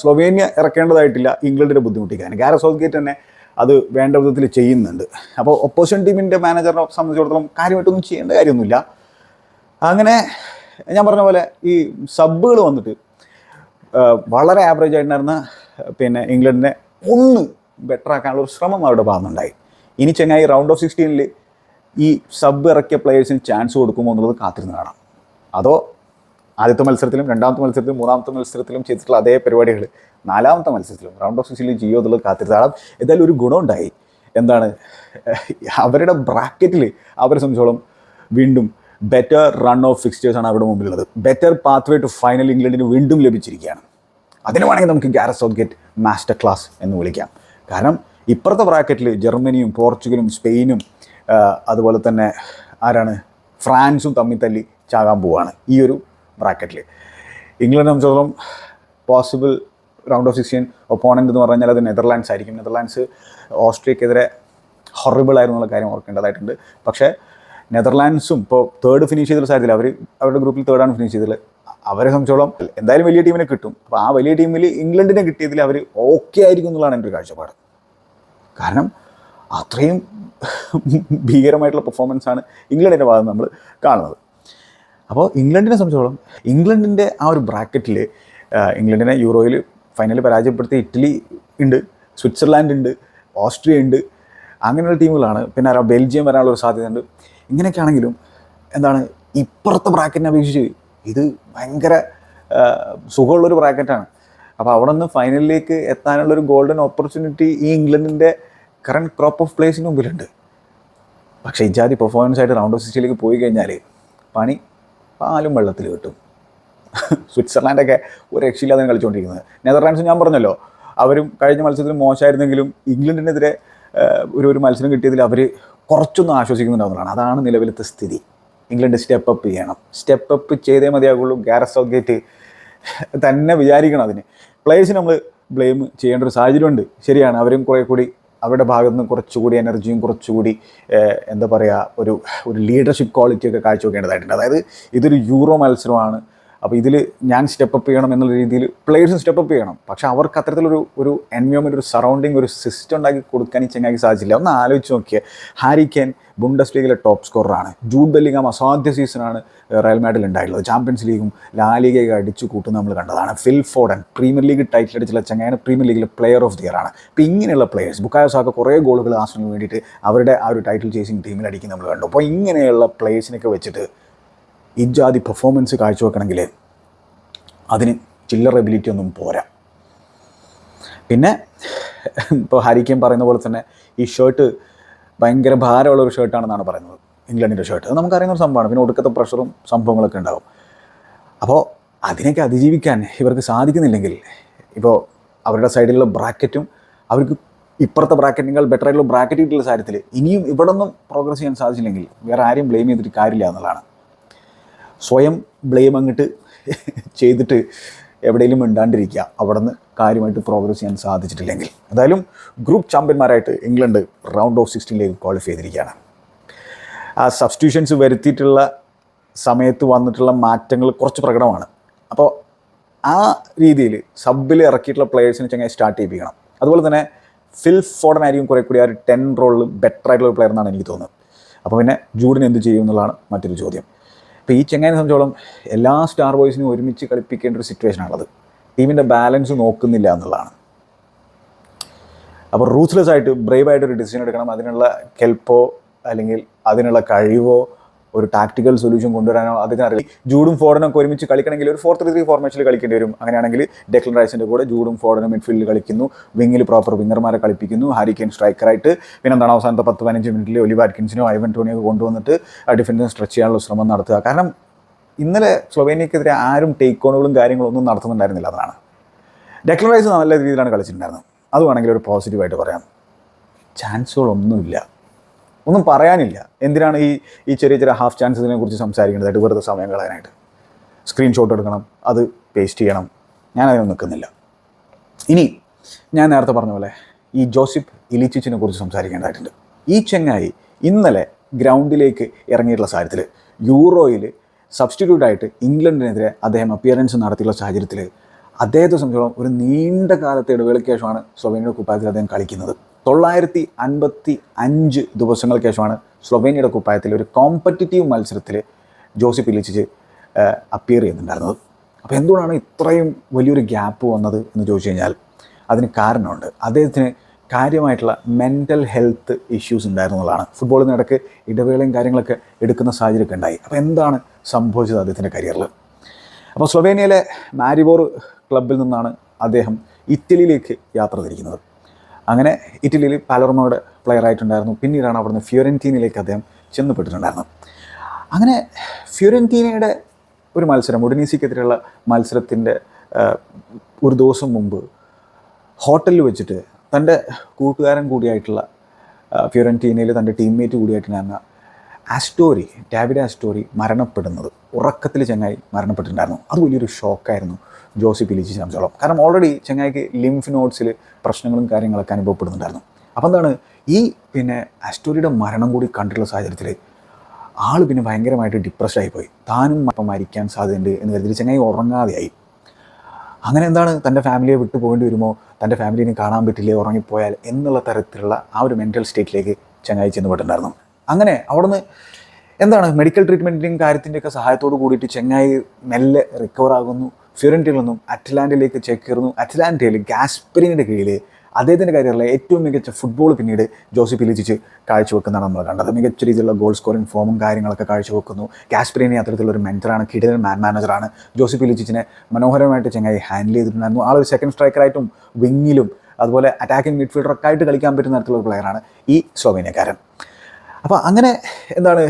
A: സ്ലൊവേനിയ ഇറക്കേണ്ടതായിട്ടില്ല ഇംഗ്ലണ്ടിനെ ബുദ്ധിമുട്ടിക്കാൻ. ഗാരസ് സൗത്ത് ഗേറ്റ് തന്നെ അത് വേണ്ട വിധത്തിൽ ചെയ്യുന്നുണ്ട്. അപ്പോൾ ഒപ്പോസിഷൻ ടീമിന്റെ മാനേജറിനെ സംബന്ധിച്ചിടത്തോളം കാര്യമായിട്ടൊന്നും ചെയ്യേണ്ട കാര്യമൊന്നുമില്ല. അങ്ങനെ ഞാൻ പറഞ്ഞ പോലെ ഈ സബ്ബുകൾ വന്നിട്ട് വളരെ ആവറേജ് ആയിട്ടുണ്ടായിരുന്ന പിന്നെ ഇംഗ്ലണ്ടിനെ ഒന്ന് ബെറ്റർ ആക്കാനുള്ള ഒരു ശ്രമം അവരുടെ ഭാഗത്തുനിന്നുണ്ടായി. ഇനി ചെങ്ങായി റൗണ്ട് ഓഫ് സിക്സ്റ്റീനിൽ ഈ സബ് ഇറക്കിയ പ്ലെയേഴ്സിന് ചാൻസ് കൊടുക്കുമോ എന്നുള്ളത് കാത്തിരുന്ന് കാണാം. അതോ ആദ്യത്തെ മത്സരത്തിലും രണ്ടാമത്തെ മത്സരത്തിലും മൂന്നാമത്തെ മത്സരത്തിലും ചെയ്തിട്ടുള്ള അതേ പരിപാടികൾ നാലാമത്തെ മത്സരത്തിലും റൗണ്ട് ഓഫ് സിക്സ്റ്റീനിൽ ജിയോ എന്നുള്ളത് കാത്തിരുത്താളം എന്തായാലും ഒരു ഗുണമുണ്ടായി. എന്താണ്? അവരുടെ ബ്രാക്കറ്റിൽ അവരെ സംബന്ധിച്ചോളം വീണ്ടും ബെറ്റർ റൺ ഓഫ് ഫിക്സ്റ്റേഴ്സാണ് അവരുടെ മുമ്പിലുള്ളത്. ബെറ്റർ പാത്വേ ടു ഫൈനൽ ഇംഗ്ലണ്ടിന് വീണ്ടും ലഭിച്ചിരിക്കുകയാണ്. അതിന് വേണമെങ്കിൽ നമുക്ക് Gareth Southgate master class എന്ന് വിളിക്കാം. കാരണം ഇപ്പുറത്തെ ബ്രാക്കറ്റിൽ ജർമ്മനിയും പോർച്ചുഗലും സ്പെയിനും അതുപോലെ തന്നെ ആരാണ്? ഫ്രാൻസും തമ്മിൽ തല്ലി ചാകാൻ പോവുകയാണ് ഈ ഒരു ബ്രാക്കറ്റിൽ ഇംഗ്ലണ്ട് സംബന്ധിച്ചോളം possible round of sixteen opponent എന്ന് പറഞ്ഞാൽ അത് നെതർലാൻഡ്സ് ആയിരിക്കും. നെതർലാൻഡ്സ് ഓസ്ട്രിയക്കെതിരെ ഹൊറിബിൾ എന്നുള്ള കാര്യം ഓർക്കേണ്ടതായിട്ടുണ്ട്. പക്ഷേ നെതർലാൻഡ്സും ഇപ്പോൾ തേർഡ് ഫിനിഷ് ചെയ്ത സാധ്യത അവർ അവരുടെ ഗ്രൂപ്പിൽ തേർഡാണ് ഫിനിഷ് ചെയ്തത്. അവരെ സംബന്ധിച്ചോളം എന്തായാലും വലിയ ടീമിനെ കിട്ടും. അപ്പോൾ ആ വലിയ ടീമിൽ ഇംഗ്ലണ്ടിനെ കിട്ടിയതിൽ അവർ ഓക്കെ ആയിരിക്കും എന്നുള്ളതാണ് എന്റെ ഒരു കാഴ്ചപ്പാട്. കാരണം അത്രയും ഭീകരമായിട്ടുള്ള ആണ് ഇംഗ്ലണ്ടിന്റെ ഭാഗത്ത് നമ്മൾ കാണുന്നത്. അപ്പോൾ ഇംഗ്ലണ്ടിനെ സംബന്ധിച്ചോളം ഇംഗ്ലണ്ടിന്റെ ആ ഒരു ബ്രാക്കറ്റിൽ ഇംഗ്ലണ്ടിനെ യൂറോയിൽ ഫൈനലിൽ പരാജയപ്പെടുത്തി ഇറ്റലി ഉണ്ട് സ്വിറ്റ്സർലാൻഡ് ഉണ്ട് ഓസ്ട്രിയ ഉണ്ട്. അങ്ങനെയുള്ള ടീമുകളാണ്. പിന്നെ ആരാ? ബെൽജിയം വരാനുള്ള ഒരു സാധ്യതയുണ്ട്. ഇങ്ങനെയൊക്കെ ആണെങ്കിലും എന്താണ് ഇപ്പുറത്തെ ബ്രാക്കറ്റിനെ അപേക്ഷിച്ച് ഇത് ഭയങ്കര സുഖമുള്ളൊരു ബ്രാക്കറ്റാണ് അപ്പോൾ അവിടെ നിന്ന് ഫൈനലിലേക്ക് എത്താനുള്ളൊരു ഗോൾഡൻ ഓപ്പർച്യൂണിറ്റി ഈ ഇംഗ്ലണ്ടിന്റെ കറണ്ട് ക്രോപ്പ് ഓഫ് പ്ലേസിന് മുമ്പിലുണ്ട്. പക്ഷേ ഇജാതി പെർഫോമൻസ് ആയിട്ട് റൗണ്ട് ഓഫ് സിക്സ്റ്റിലേക്ക് പോയി കഴിഞ്ഞാൽ പണി പാലും വെള്ളത്തിൽ കിട്ടും. സ്വിറ്റ്സർലാൻഡൊക്കെ ഒരു രക്ഷയില്ലാതെ കളിച്ചുകൊണ്ടിരിക്കുന്നത്. നെതർലാൻഡ്സ് ഞാൻ പറഞ്ഞല്ലോ അവരും കഴിഞ്ഞ മത്സരത്തിൽ മോശമായിരുന്നെങ്കിലും ഇംഗ്ലണ്ടിനെതിരെ ഒരു ഒരു മത്സരം കിട്ടിയതിൽ അവർ കുറച്ചൊന്നും ആശ്വസിക്കുന്നുണ്ടാവുന്നതാണ്. അതാണ് നിലവിലത്തെ സ്ഥിതി. ഇംഗ്ലണ്ട് സ്റ്റെപ്പ് അപ്പ് ചെയ്യണം. സ്റ്റെപ്പ് അപ്പ് ചെയ്തേ മതിയാകുള്ളൂ ഗാരസ് സൗഗേറ്റ് തന്നെ വിചാരിക്കണം അതിന്. പ്ലേയേഴ്സിന് നമ്മൾ ബ്ലെയിം ചെയ്യേണ്ട ഒരു സാഹചര്യമുണ്ട്. ശരിയാണ് അവരും കുറേ കൂടി അവരുടെ ഭാഗത്തു നിന്ന് കുറച്ചുകൂടി എനർജിയും കുറച്ചുകൂടി എന്താ പറയുക ഒരു ഒരു ലീഡർഷിപ്പ് ക്വാളിറ്റിയൊക്കെ കാഴ്ചവെക്കേണ്ടതായിട്ടുണ്ട്. അതായത് ഇതൊരു യൂറോ മത്സരമാണ്. അപ്പോൾ ഇതിൽ ഞാൻ സ്റ്റെപ്പ് അപ്പ് ചെയ്യണം എന്നുള്ള രീതിയിൽ പ്ലേയേഴ്സും സ്റ്റെപ്പ് അപ്പ് ചെയ്യണം. പക്ഷേ അവർക്ക് അത്തരത്തിലൊരു ഒരു എൻവയോൺമെന്റ് ഒരു സറൗണ്ടിങ് ഒരു സിസ്റ്റം ഉണ്ടാക്കി കൊടുക്കാൻ ഈ ചെങ്ങാക്കി സാധിച്ചില്ല. ഒന്ന് ആലോചിച്ച് നോക്കിയാൽ ഹാരി കെൻ ബുണ്ടസ് ലീഗിലെ ടോപ്പ് സ്കോററാണ് ജൂഡ് ബെല്ലിങ്ങാം അസാധ്യ സീസണാണ് റയൽ മാഡിൽ ഉണ്ടായിട്ടുള്ളത്. ചാമ്പ്യൻസ് ലീഗും ലാലിഗയൊക്കെ അടിച്ചു കൂട്ടുന്ന നമ്മൾ കണ്ടതാണ്. Phil Foden Premier League title അടിച്ചുള്ള ചങ്ങായാണ് പ്രീമിയർ ലീഗിലെ പ്ലെയർ ഓഫ് ദി ഇയർ ആണ്. അപ്പോൾ ഇങ്ങനെയുള്ള പ്ലെയേഴ്സ് ബുക്കായോസാക്ക കുറേ ഗോളുകൾ ആസ്ട്രലിന് വേണ്ടിയിട്ട് അവരുടെ ആ ഒരു ടൈറ്റിൽ ചേസിങ് ടീമിൽ അടിക്കുന്ന നമ്മൾ കണ്ടു. അപ്പോൾ ഇങ്ങനെയുള്ള പ്ലേയേഴ്സിനൊക്കെ വെച്ചിട്ട് ഇജാതി പെർഫോമൻസ് കാഴ്ചവെക്കണമെങ്കിൽ അതിന് ചില്ലർ എബിലിറ്റി ഒന്നും പോരാ. പിന്നെ ഇപ്പോൾ ഹരിക്കൻ പറയുന്ന പോലെ തന്നെ ഈ ഷർട്ട് ഭയങ്കര ഭാരമുള്ള ഒരു ഷർട്ടാണെന്നാണ് പറയുന്നത്. ഇംഗ്ലണ്ടിന്റെ ഷർട്ട് അത് നമുക്കറിയുന്ന ഒരു സംഭവമാണ്. പിന്നെ ഒടുക്കത്തെ പ്രഷറും സംഭവങ്ങളൊക്കെ ഉണ്ടാകും അപ്പോൾ അതിനൊക്കെ അതിജീവിക്കാൻ ഇവർക്ക് സാധിക്കുന്നില്ലെങ്കിൽ ഇപ്പോൾ അവരുടെ സൈഡിലുള്ള ബ്രാക്കറ്റും അവർക്ക് ഇപ്പുറത്തെ ബ്രാക്കറ്റിനേക്കാൾ ബെറ്റർ ആയിട്ടുള്ള ബ്രാക്കറ്റ് കിട്ടിയുള്ള കാര്യത്തിൽ ഇനിയും ഇവിടെ ഒന്നും പ്രോഗ്രസ് ചെയ്യാൻ സാധിച്ചില്ലെങ്കിൽ വേറെ ആരെയും ബ്ലെയിം ചെയ്തിട്ട് കാര്യമില്ല എന്നുള്ളതാണ്. സ്വയം ബ്ലെയിം അങ്ങോട്ട് (laughs) ചെയ്തിട്ട് എവിടെയെങ്കിലും മിണ്ടാണ്ടിരിക്കുക. അവിടെ നിന്ന് കാര്യമായിട്ട് പ്രോഗ്രസ് ചെയ്യാൻ സാധിച്ചിട്ടില്ലെങ്കിൽ. എന്തായാലും ഗ്രൂപ്പ് ചാമ്പ്യന്മാരായിട്ട് ഇംഗ്ലണ്ട് റൗണ്ട് ഓഫ് സിക്സ്റ്റീനിലേക്ക് ക്വാളിഫൈ ചെയ്തിരിക്കുകയാണ്. ആ സബ്സ്റ്റിറ്റ്യൂഷൻസ് വരുത്തിയിട്ടുള്ള സമയത്ത് വന്നിട്ടുള്ള മാറ്റങ്ങൾ കുറച്ച് പ്രകടമാണ്. അപ്പോൾ ആ രീതിയിൽ സബിൽ ഇറക്കിയിട്ടുള്ള പ്ലെയേഴ്സിനെ ചങ്ങനെ സ്റ്റാർട്ട് ചെയ്യിപ്പിക്കണം. അതുപോലെ തന്നെ ഫിൽ ഫോർഡൻ ആയിരിക്കും കുറേ കൂടി ആ ഒരു ടെൻ റോളിൽ ബെറ്റർ ആയിട്ടുള്ള പ്ലെയർ എന്നാണ് എനിക്ക് തോന്നുന്നത്. അപ്പോൾ പിന്നെ ജൂഡിന് എന്ത് ചെയ്യും എന്നുള്ളതാണ് മറ്റൊരു ചോദ്യം. ഇപ്പോൾ ഈ ചെങ്ങാനെ സംബന്ധിച്ചോളം എല്ലാ സ്റ്റാർ ബോയ്സിനും ഒരുമിച്ച് കളിപ്പിക്കേണ്ട ഒരു സിറ്റുവേഷനാണത് ടീമിന്റെ ബാലൻസ് നോക്കുന്നില്ല എന്നുള്ളതാണ്. അപ്പോൾ റൂത്ത്ലെസ് ആയിട്ട് ബ്രേവ് ആയിട്ട് ഒരു ഡിസിഷൻ എടുക്കണം. അതിനുള്ള കെൽപ്പോ അല്ലെങ്കിൽ അതിനുള്ള കഴിവോ ഒരു ടാക്ടിക്കൽ സൊല്യൂഷൻ കൊണ്ടുവരാനോ അതിനറിയില്ല ജൂഡും ഫോർഡനൊക്കെ ഒരുമിച്ച് കളിക്കണമെങ്കിൽ ഒരു ഫോർ ത്രീ ത്രീ ഫോർമേഷനിൽ കളിക്കേണ്ടി വരും. അങ്ങനെയാണെങ്കിൽ ഡെക്ലൻ റൈസിന്റെ കൂടെ ജൂഡും ഫോർഡനും മിഡ്ഫീൽഡിൽ കളിക്കുന്നു. വിങ്ങിൽ പ്രോപ്പർ വിങ്ങർമാരെ കളിപ്പിക്കുന്നു. ഹാരിക്കെയിൻ സ്ട്രൈക്കറായിട്ട് പിന്നെ എന്താണ് അവസാനത്തെ പത്ത് പതിനഞ്ച് മിനിറ്റിൽ ഒലി ബാറ്റ്കിൻസിനോ ഐവൻ ടോണിയോ കൊണ്ടുവന്നിട്ട് ഡിഫൻസിനെ സ്ട്രെച്ച് ചെയ്യാനുള്ള ശ്രമം നടത്തുക. കാരണം ഇന്നലെ സ്ലൊവേനിയക്കെതിരെ ആരും ടേക്ക് ഓണുകളും കാര്യങ്ങളും ഒന്നും നടത്തുന്നുണ്ടായിരുന്നില്ല. അതാണ്. ഡെക്ലൻ റൈസ് നല്ല രീതിയിലാണ് കളിച്ചിട്ടുണ്ടായിരുന്നത്. അതുവാണെങ്കിൽ ഒരു പോസിറ്റീവായിട്ട് പറയാം. ചാൻസുകളൊന്നുമില്ല ഒന്നും പറയാനില്ല. എന്തിനാണ് ഈ ഈ ചെറിയ ചെറിയ ഹാഫ് ചാൻസസിനെ കുറിച്ച് സംസാരിക്കുന്നതായിട്ട് വെറുതെ സമയം കളയാനായിട്ട്? സ്ക്രീൻഷോട്ട് എടുക്കണം അത് പേസ്റ്റ് ചെയ്യണം. ഞാൻ അതിനൊന്നും നിൽക്കുന്നില്ല. ഇനി ഞാൻ നേരത്തെ പറഞ്ഞ പോലെ ഈ ജോസിഫ് ഇലിച്ചിച്ചിനെ കുറിച്ച് സംസാരിക്കേണ്ടതായിട്ടുണ്ട്. ഈ ചെങ്ങായി ഇന്നലെ ഗ്രൗണ്ടിലേക്ക് ഇറങ്ങിയിട്ടുള്ള സാഹചര്യത്തിൽ യൂറോയിൽ സബ്സ്റ്റിറ്റ്യൂട്ട് ആയിട്ട് ഇംഗ്ലണ്ടിനെതിരെ അദ്ദേഹം അപ്പിയറൻസ് നടത്തിയിട്ടുള്ള സാഹചര്യത്തിൽ അദ്ദേഹത്തെ സംബന്ധിച്ചോളം ഒരു നീണ്ട കാലത്തെ ഇടവേളയ്ക്ക് ശേഷമാണ് സ്ലൊവേനിയുടെ കുപ്പായത്തിൽ അദ്ദേഹം കളിക്കുന്നത്. തൊള്ളായിരത്തി അൻപത്തി അഞ്ച് ദിവസങ്ങൾക്ക് ശേഷമാണ് സ്ലൊവേനിയയുടെ കുപ്പായത്തിൽ ഒരു കോമ്പറ്റിറ്റീവ് മത്സരത്തിൽ ജോസി ഇലിച്ചിച്ച് അപ്പിയർ ചെയ്യുന്നുണ്ടായിരുന്നത്. അപ്പോൾ എന്തുകൊണ്ടാണ് ഇത്രയും വലിയൊരു ഗ്യാപ്പ് വന്നത് എന്ന് ചോദിച്ചു കഴിഞ്ഞാൽ അതിന് കാരണമുണ്ട്. അദ്ദേഹത്തിന് കാര്യമായിട്ടുള്ള മെന്റൽ ഹെൽത്ത് ഇഷ്യൂസ് ഉണ്ടായിരുന്നതാണ് ഫുട്ബോളിൽ നിന്നിടക്ക് ഇടവേളയും കാര്യങ്ങളൊക്കെ എടുക്കുന്ന സാഹചര്യമൊക്കെ ഉണ്ടായി. അപ്പോൾ എന്താണ് സംഭവിച്ചത് അദ്ദേഹത്തിന്റെ കരിയറിൽ അപ്പോൾ സ്ലൊവേനിയയിലെ മാരിബോർ ക്ലബിൽ നിന്നാണ് അദ്ദേഹം ഇറ്റലിയിലേക്ക് യാത്ര തിരിക്കുന്നത്. അങ്ങനെ ഇറ്റലിയിൽ പാലർമോയുടെ പ്ലെയർ ആയിട്ടുണ്ടായിരുന്നു. പിന്നീടാണ് അവിടുന്ന് ഫ്യൂരന്റീനയിലേക്ക് അദ്ദേഹം ചെന്നപ്പെട്ടിട്ടുണ്ടായിരുന്നത് അങ്ങനെ ഫ്യൂരന്റീനയുടെ ഒരു മത്സരം ഒഡിനീസിക്കെതിരെയുള്ള മത്സരത്തിന്റെ ഒരു ദിവസം മുമ്പ് ഹോട്ടലിൽ വെച്ചിട്ട് തന്റെ കൂട്ടുകാരൻ കൂടിയായിട്ടുള്ള ഫ്യൂരന്റീനയിൽ തന്റെ ടീംമേറ്റ് കൂടിയായിട്ടുണ്ടായിരുന്ന ആസ്റ്റോറി ഡാവിഡ് ആസ്റ്റോറി മരണപ്പെടുന്നത്. ഉറക്കത്തിൽ ചെങ്ങായി മരണപ്പെട്ടിട്ടുണ്ടായിരുന്നു. അത് വലിയൊരു ഷോക്കായിരുന്നു ജോസി പിലിച്ചി സംബന്ധിച്ചോളം കാരണം ഓൾറെഡി ചെങ്ങായിക്ക് ലിംഫ് നോട്ട്സിൽ പ്രശ്നങ്ങളും കാര്യങ്ങളൊക്കെ അനുഭവപ്പെടുന്നുണ്ടായിരുന്നു. അപ്പോൾ എന്താണ്? ഈ പിന്നെ അസ്റ്റോറിയുടെ മരണം കൂടി കണ്ടിട്ടുള്ള സാഹചര്യത്തിൽ ആൾ പിന്നെ ഭയങ്കരമായിട്ട് ഡിപ്രസ്ഡ് ആയിപ്പോയി താനും അപ്പം മരിക്കാൻ സാധ്യതയുണ്ട് എന്ന് കരുതി ചെങ്ങായി ഉറങ്ങാതെയായി. അങ്ങനെ എന്താണ് തന്റെ ഫാമിലിയെ വിട്ടു പോകേണ്ടി വരുമോ? തന്റെ ഫാമിലിനെ കാണാൻ പറ്റില്ലേ? ഉറങ്ങിപ്പോയാൽ എന്നുള്ള തരത്തിലുള്ള ആ ഒരു മെന്റൽ സ്റ്റേറ്റിലേക്ക് ചങ്ങായി ചെന്ന് പെട്ടിട്ടുണ്ടായിരുന്നു അങ്ങനെ അവിടുന്ന് എന്താണ്? മെഡിക്കൽ ട്രീറ്റ്മെന്റിന്റെയും കാര്യത്തിന്റെയൊക്കെ സഹായത്തോട് കൂടിയിട്ട് ചെങ്ങായി മെല്ലെ റിക്കവർ ആകുന്നു. ഫ്യൂറന്റിൽ നിന്നും അറ്റ്ലാന്റയിലേക്ക് ചേക്കേറുന്നു അറ്റ്ലാന്റയിൽ ഗാസ്പെരിനിയുടെ കീഴിൽ അദ്ദേഹത്തിന്റെ കരിയറിലെ ഏറ്റവും മികച്ച ഫുട്ബോൾ പിന്നീട് ജോസഫ് പിലിച്ചിച്ച് കാഴ്ചവെക്കുന്നതാണ് നമ്മൾ കണ്ടത്. മികച്ച രീതിയിലുള്ള ഗോൾ സ്കോറിംഗ് ഫോമും കാര്യങ്ങളൊക്കെ കാഴ്ചവെക്കുന്നു. ഗാസ്പെരിനി അത്തരത്തിലുള്ള ഒരു മെന്ററാണ് കിടിലൻ മാൻ മാനേജറാണ് ജോസഫ് പിലിച്ചിച്ചിനെ മനോഹരമായിട്ട് ചെങ്ങായി ഹാൻഡിൽ ചെയ്തിട്ടുണ്ടായിരുന്നു. ആളൊരു സെക്കൻഡ് സ്ട്രൈക്കറായിട്ടും വിങ്ങിലും അതുപോലെ അറ്റാക്കിംഗ് മിഡ്ഫീൽഡറൊക്കെ ആയിട്ട് കളിക്കാൻ പറ്റുന്ന തരത്തിലുള്ള പ്ലെയറാണ് ഈ സ്ലോവേനിയക്കാരൻ. അപ്പോൾ അങ്ങനെ എന്താണ്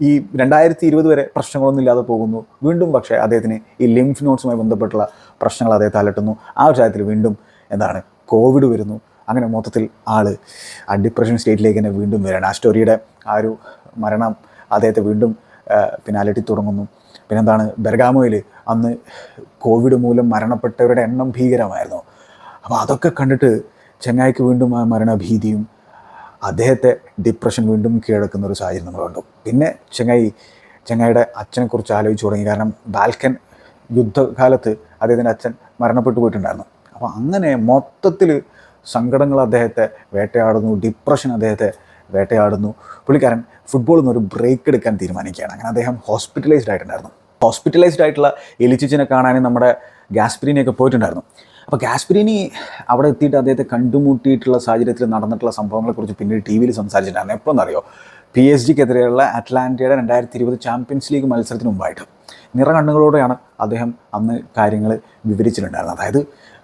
A: ഈ രണ്ടായിരത്തി ഇരുപത് വരെ പ്രശ്നങ്ങളൊന്നും ഇല്ലാതെ പോകുന്നു. വീണ്ടും പക്ഷേ അദ്ദേഹത്തിന് ഈ ലിംഫ് നോട്ട്സുമായി ബന്ധപ്പെട്ടുള്ള പ്രശ്നങ്ങൾ അദ്ദേഹത്തെ അലട്ടുന്നു ആ ഒരു സാഹചര്യത്തിൽ വീണ്ടും എന്താണ് കോവിഡ് വരുന്നു. അങ്ങനെ മൊത്തത്തിൽ ആൾ ആ ഡിപ്രഷൻ സ്റ്റേറ്റിലേക്ക് തന്നെ വീണ്ടും വരികയാണ്. ആ സ്റ്റോറിയുടെ ആ ഒരു മരണം അദ്ദേഹത്തെ വീണ്ടും ആ, പിന്നെ അലട്ടി തുടങ്ങുന്നു. പിന്നെന്താണ് ബെർഗാമോയിൽ അന്ന് കോവിഡ് മൂലം മരണപ്പെട്ടവരുടെ എണ്ണം ഭീകരമായിരുന്നു. അപ്പോൾ അതൊക്കെ കണ്ടിട്ട് ചെങ്ങായിക്ക് വീണ്ടും ആ മരണഭീതിയും അദ്ദേഹത്തെ ഡിപ്രഷൻ വീണ്ടും കീഴടക്കുന്ന ഒരു സാഹചര്യം നമ്മൾ കണ്ടു പിന്നെ ചെങ്ങായി ചെങ്ങായിയുടെ അച്ഛനെക്കുറിച്ച് ആലോചിച്ച് തുടങ്ങി. കാരണം ബാൽക്കൻ യുദ്ധകാലത്ത് അദ്ദേഹത്തിന്റെ അച്ഛൻ മരണപ്പെട്ടു പോയിട്ടുണ്ടായിരുന്നു. അപ്പോൾ അങ്ങനെ മൊത്തത്തിൽ സങ്കടങ്ങൾ അദ്ദേഹത്തെ വേട്ടയാടുന്നു ഡിപ്രഷൻ അദ്ദേഹത്തെ വേട്ടയാടുന്നു. പുള്ളിക്കാരൻ ഫുട്ബോളിൽ നിന്ന് ഒരു ബ്രേക്ക് എടുക്കാൻ തീരുമാനിക്കുകയാണ്. അങ്ങനെ അദ്ദേഹം ഹോസ്പിറ്റലൈസ്ഡ് ആയിട്ടുണ്ടായിരുന്നു. ഹോസ്പിറ്റലൈസ്ഡ് ആയിട്ടുള്ള എലിച്ചിച്ചിനെ കാണാനും നമ്മുടെ ഗാസ്പിരിനെയൊക്കെ പോയിട്ടുണ്ടായിരുന്നു. അപ്പോൾ ഗാസ്പിരിനി അവിടെ എത്തിയിട്ട് അദ്ദേഹത്തെ കണ്ടുമുട്ടിയിട്ടുള്ള സാഹചര്യത്തിൽ നടന്നിട്ടുള്ള സംഭവങ്ങളെക്കുറിച്ച് പിന്നീട് ടി വിയിൽ സംസാരിച്ചിട്ടുണ്ടായിരുന്നു. എപ്പോഴെന്നറിയോ പി എസ് ജിക്കെതിരെയുള്ള അറ്റ്ലാന്റയുടെ രണ്ടായിരത്തി ഇരുപത് ചാമ്പ്യൻസ് ലീഗ് മത്സരത്തിന് മുമ്പായിട്ട്. നിറകണ്ണുകളോടെയാണ് അദ്ദേഹം അന്ന് കാര്യങ്ങൾ വിവരിച്ചിട്ടുണ്ടായിരുന്നത്. അതായത്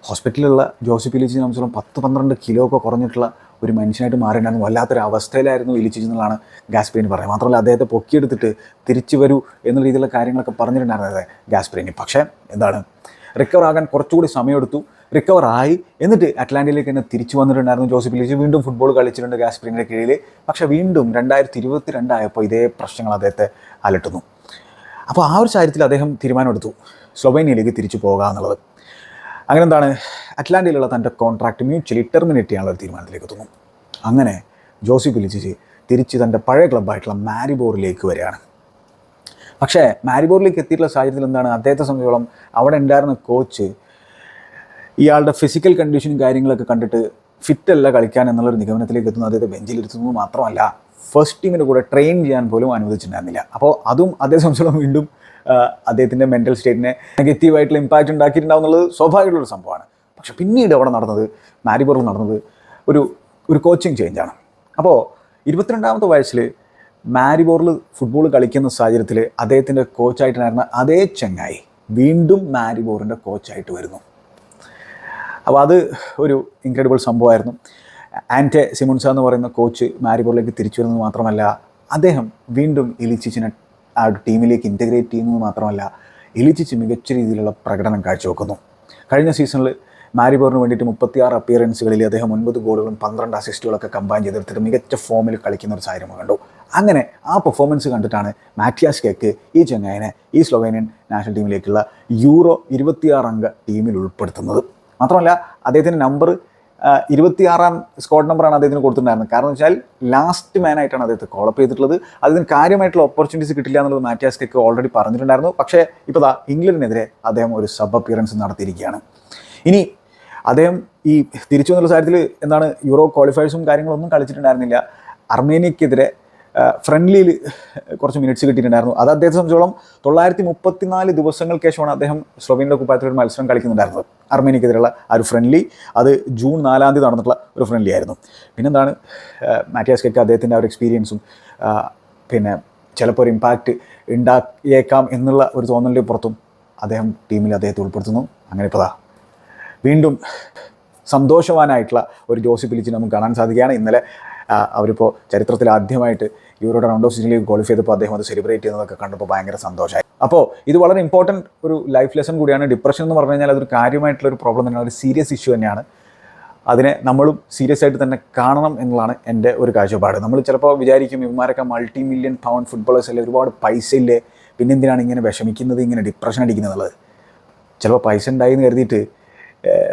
A: ഹോസ്പിറ്റലിലുള്ള ജോസഫ് ഇലിച്ചിനെ സംബന്ധിച്ചോളം പത്ത് പന്ത്രണ്ട് കിലോ ഒക്കെ കുറഞ്ഞിട്ടുള്ള ഒരു മനുഷ്യനായിട്ട് മാറിയിട്ടുണ്ടായിരുന്നു. വല്ലാത്തൊരു അവസ്ഥയിലായിരുന്നു ഇലിച്ചിച്ച് എന്നുള്ളതാണ് ഗാസ്പ്രീനി പറയുന്നത്. മാത്രമല്ല അദ്ദേഹത്തെ പൊക്കിയെടുത്തിട്ട് തിരിച്ചു വരൂ എന്ന രീതിയിലുള്ള കാര്യങ്ങളൊക്കെ പറഞ്ഞിട്ടുണ്ടായിരുന്നത് ഗാസ്പ്രീനി. പക്ഷേ എന്താണ്? റിക്കവർ ആകാൻ കുറച്ചുകൂടി സമയമെടുത്തു. റിക്കവർ ആയി. എന്നിട്ട് അറ്റ്ലാന്റിലേക്ക് തന്നെ തിരിച്ചു വന്നിട്ടുണ്ടായിരുന്നു ജോസഫ് ഇലിച്ച് വീണ്ടും ഫുട്ബോൾ കളിച്ചിട്ടുണ്ട് ഗാസ്പ്രീനിയുടെ കീഴിൽ പക്ഷേ വീണ്ടും രണ്ടായിരത്തി ഇരുപത്തി രണ്ടായപ്പോൾ ഇതേ പ്രശ്നങ്ങൾ അദ്ദേഹത്തെ അലട്ടുന്നു. അപ്പോൾ ആ ഒരു സാഹചര്യത്തിൽ അദ്ദേഹം തീരുമാനമെടുത്തു. സ്ലൊവേനിയയിലേക്ക് തിരിച്ചു പോകുക എന്നുള്ളത്. അങ്ങനെ എന്താണ്? അറ്റ്ലാന്റയിലുള്ള തന്റെ കോൺട്രാക്ട് മ്യൂച്വലി ടെർമിനേറ്റ് ചെയ്യാനുള്ള തീരുമാനത്തിലേക്ക് എത്തുന്നു. അങ്ങനെ ജോസി പിലിച്ചിച്ച് തിരിച്ച് തന്റെ പഴയ ക്ലബ്ബായിട്ടുള്ള മാരിബോറിലേക്ക് വരികയാണ്. പക്ഷേ മാരിബോറിലേക്ക് എത്തിയിട്ടുള്ള സാഹചര്യത്തിൽ എന്താണ്? അദ്ദേഹത്തെ സംബന്ധിച്ചോളം അവിടെ ഉണ്ടായിരുന്ന കോച്ച് ഇയാളുടെ ഫിസിക്കൽ കണ്ടീഷനും കാര്യങ്ങളൊക്കെ കണ്ടിട്ട് ഫിറ്റല്ല കളിക്കാൻ എന്നുള്ളൊരു നിഗമനത്തിലേക്ക് എത്തുന്നു. അദ്ദേഹത്തെ ബെഞ്ചിലിരുത്തുന്നത് മാത്രമല്ല ഫസ്റ്റ് ടീമിന്റെ കൂടെ ട്രെയിൻ ചെയ്യാൻ പോലും അനുവദിച്ചിട്ടുണ്ടായിരുന്നില്ല. അപ്പോൾ അതും അതേ സംബന്ധിച്ചോളം വീണ്ടും അദ്ദേഹത്തിന്റെ മെന്റൽ സ്റ്റേറ്റിനെ നെഗറ്റീവായിട്ടുള്ള ഇമ്പാക്റ്റ് ഉണ്ടാക്കിയിട്ടുണ്ടാവും എന്നുള്ളത് സ്വാഭാവികമുള്ളൊരു സംഭവമാണ്. പക്ഷെ പിന്നീട് അവിടെ നടന്നത് മാരിബോറിൽ നടന്നത് ഒരു ഒരു കോച്ചിങ് ചേഞ്ചാണ് അപ്പോൾ ഇരുപത്തിരണ്ടാമത്തെ വയസ്സിൽ മാരിബോറിൽ ഫുട്ബോൾ കളിക്കുന്ന സാഹചര്യത്തിൽ അദ്ദേഹത്തിന്റെ കോച്ചായിട്ടുണ്ടായിരുന്ന അതേ ചെങ്ങായി വീണ്ടും മാരിബോറിന്റെ കോച്ചായിട്ട് വരുന്നു. അപ്പോൾ അത് ഒരു ഇൻക്രെഡിബിൾ സംഭവമായിരുന്നു. ആന്റെ സിമുൻസ എന്ന് പറയുന്ന കോച്ച് മാരിബോളിലേക്ക് തിരിച്ചു വരുന്നത് മാത്രമല്ല അദ്ദേഹം വീണ്ടും ഇലിച്ചിച്ചിനെ ആ ഒരു ടീമിലേക്ക് ഇന്റഗ്രേറ്റ് ചെയ്യുന്നത് മാത്രമല്ല ഇലിച്ചിച്ച് മികച്ച രീതിയിലുള്ള പ്രകടനം കാഴ്ചവെക്കുന്നു. കഴിഞ്ഞ സീസണിൽ മാരിബോറിന് വേണ്ടിയിട്ട് മുപ്പത്തിയാറ് അപ്പിയറൻസുകളിൽ അദ്ദേഹം ഒൻപത് ഗോളുകളും പന്ത്രണ്ട് അസിസ്റ്റുകളൊക്കെ കമ്പൈൻ ചെയ്തെടുത്തിട്ട് മികച്ച ഫോമിൽ കളിക്കുന്ന ഒരു സാഹചര്യം കണ്ടു. അങ്ങനെ ആ പെർഫോമൻസ് കണ്ടിട്ടാണ് മാറ്റിയാസ് കേക്ക് ഈ ചെങ്ങായനെ ഈ സ്ലോവേനിയൻ നാഷണൽ ടീമിലേക്കുള്ള യൂറോ ഇരുപത്തിയാറ് അംഗ ടീമിൽ ഉൾപ്പെടുത്തുന്നത്. മാത്രമല്ല അദ്ദേഹത്തിന്റെ നമ്പർ ഇരുപത്തിയാറാം സ്കോഡ് നമ്പറാണ് അദ്ദേഹത്തിന് കൊടുത്തിട്ടുണ്ടായിരുന്നത്. കാരണം വെച്ചാൽ ലാസ്റ്റ് മാൻ ആയിട്ടാണ് അദ്ദേഹത്തെ കോളപ്പ് ചെയ്തിട്ടുള്ളത്. അതിന് കാര്യമായിട്ടുള്ള ഓപ്പർച്യൂണിറ്റീസ് കിട്ടില്ല എന്നുള്ളത് മാറ്റിയാസ് കേക്ക് ഓൾറെഡി പറഞ്ഞിട്ടുണ്ടായിരുന്നു. പക്ഷേ ഇപ്പോൾ ദാ ഇംഗ്ലണ്ടിനെതിരെ അദ്ദേഹം ഒരു സബ് അപ്പിയറൻസ് നടത്തിയിരിക്കുകയാണ്. ഇനി അദ്ദേഹം ഈ തിരിച്ചു വന്നുള്ള സാഹചര്യത്തിൽ എന്താണ് യൂറോ ക്വാളിഫയേഴ്സും കാര്യങ്ങളൊന്നും കളിച്ചിട്ടുണ്ടായിരുന്നില്ല. അർമേനിയക്കെതിരെ ഫ്രണ്ട്ലിയിൽ കുറച്ച് മിനിറ്റ്സ് കിട്ടിയിട്ടുണ്ടായിരുന്നു. അത് അദ്ദേഹത്തെ സംബന്ധിച്ചോളം തൊള്ളായിരത്തി മുപ്പത്തിനാല് ദിവസങ്ങൾക്ക് ശേഷമാണ് അദ്ദേഹം സ്ലൊവേനിയുടെ കുപ്പായത്തിൽ ഒരു മത്സരം കളിക്കുന്നുണ്ടായിരുന്നത്. അർമേനിക്കെതിരെയുള്ള ആ ഒരു ഫ്രണ്ട്ലി അത് ജൂൺ നാലാം തീയതി നടന്നിട്ടുള്ള ഒരു ഫ്രണ്ട്ലി ആയിരുന്നു. പിന്നെന്താണ് മാറ്റിയാസ് കെക്ക് അദ്ദേഹത്തിന്റെ ആ ഒരു എക്സ്പീരിയൻസും പിന്നെ ചിലപ്പോൾ ഒരു ഇമ്പാക്റ്റ് ഉണ്ടാക്കിയേക്കാം എന്നുള്ള ഒരു തോന്നലിന്റെ പുറത്തും അദ്ദേഹം ടീമിൽ അദ്ദേഹത്തെ ഉൾപ്പെടുത്തുന്നു. അങ്ങനെ ഇപ്പോൾ വീണ്ടും സന്തോഷവാനായിട്ടുള്ള ഒരു ജോസി പിലിച്ച് നമുക്ക് കാണാൻ സാധിക്കുകയാണ്. ഇന്നലെ അവരിപ്പോൾ ചരിത്രത്തിൽ ആദ്യമായിട്ട് യൂറോയുടെ റൗണ്ട് ഓഫ് സിറ്റിലേക്ക് ക്വാളിഫൈ ചെയ്തപ്പോൾ അദ്ദേഹം അത് സെലിബ്രേറ്റ് ചെയ്യുന്നതൊക്കെ കണ്ടപ്പോൾ ഭയങ്കര സന്തോഷമായി അപ്പോൾ ഇത് വളരെ ഇമ്പോർട്ടന്റ് ഒരു ലൈഫ് ലെസൺ കൂടിയാണ്. ഡിപ്രഷൻ എന്ന് പറഞ്ഞു കഴിഞ്ഞാൽ അതൊരു കാര്യമായിട്ടുള്ള ഒരു പ്രോബ്ലം തന്നെയാണ്. ഒരു സീരിയസ് ഇഷ്യൂ തന്നെയാണ്. അതിനെ നമ്മളും സീരിയസ് ആയിട്ട് തന്നെ കാണണം എന്നുള്ളതാണ് എന്റെ ഒരു കാഴ്ചപ്പാട്. നമ്മൾ ചിലപ്പോൾ വിചാരിക്കും ഇവന്മാരൊക്കെ മൾട്ടി മില്യൺ പൗണ്ട് ഫുട്ബോളേഴ്സ് അല്ലേ ഒരുപാട് പൈസ ഇല്ലേ പിന്നെന്തിനാണ് ഇങ്ങനെ വിഷമിക്കുന്നത് ഇങ്ങനെ ഡിപ്രഷൻ അടിക്കുന്നത് എന്നുള്ളത്. ചിലപ്പോൾ പൈസ ഉണ്ടായി എന്ന് കരുതിയിട്ട്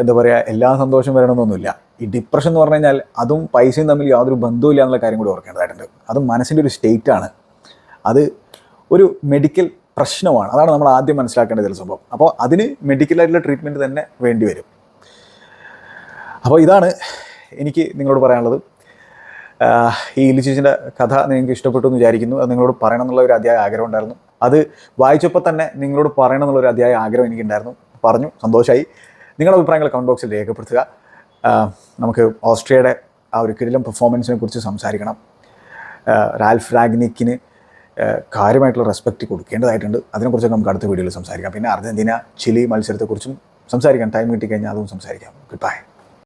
A: എന്താ പറയുക എല്ലാ സന്തോഷം വരണമെന്നൊന്നുമില്ല. ഈ ഡിപ്രഷൻ എന്ന് പറഞ്ഞു കഴിഞ്ഞാൽ അതും പൈസയും തമ്മിൽ യാതൊരു ബന്ധവുമില്ല എന്നുള്ള കാര്യം കൂടി ഓർക്കേണ്ടതായിട്ടുണ്ട്. അത് മനസ്സിന്റെ ഒരു സ്റ്റേറ്റാണ് അത് ഒരു മെഡിക്കൽ പ്രശ്നമാണ്. അതാണ് നമ്മൾ ആദ്യം മനസ്സിലാക്കേണ്ട ചില സംഭവം. അപ്പോൾ അതിന് മെഡിക്കലായിട്ടുള്ള ട്രീറ്റ്മെന്റ് തന്നെ വേണ്ടി വരും. അപ്പോൾ ഇതാണ് എനിക്ക് നിങ്ങളോട് പറയാനുള്ളത്. ഈ ഇലിച്ചിച്ചിന്റെ കഥ നിങ്ങൾക്ക് ഇഷ്ടപ്പെട്ടു എന്ന് വിചാരിക്കുന്നു. അത് നിങ്ങളോട് പറയണം എന്നുള്ള ഒരു അധ്യായ ആഗ്രഹം ഉണ്ടായിരുന്നു. അത് വായിച്ചപ്പോൾ തന്നെ നിങ്ങളോട് പറയണം എന്നുള്ള ഒരു അധ്യായ ആഗ്രഹം എനിക്കുണ്ടായിരുന്നു. പറഞ്ഞു സന്തോഷമായി നിങ്ങളുടെ അഭിപ്രായങ്ങൾ കമന്റ് ബോക്സിൽ രേഖപ്പെടുത്തുക. നമുക്ക് ഓസ്ട്രിയയുടെ ആ ഒരു കിടിലം പെർഫോമൻസിനെ കുറിച്ച് സംസാരിക്കണം. റാൽഫ് റാഗ്നിക്കിന് കാര്യമായിട്ടുള്ള റെസ്പെക്റ്റ് കൊടുക്കേണ്ടതായിട്ടുണ്ട്. അതിനെക്കുറിച്ച് നമുക്ക് അടുത്ത വീഡിയോയിൽ സംസാരിക്കാം. പിന്നെ അർജന്റീന ചിലി മത്സരത്തെക്കുറിച്ചും സംസാരിക്കാം. ടൈം കിട്ടിക്കഴിഞ്ഞാൽ അതും സംസാരിക്കാം. Good bye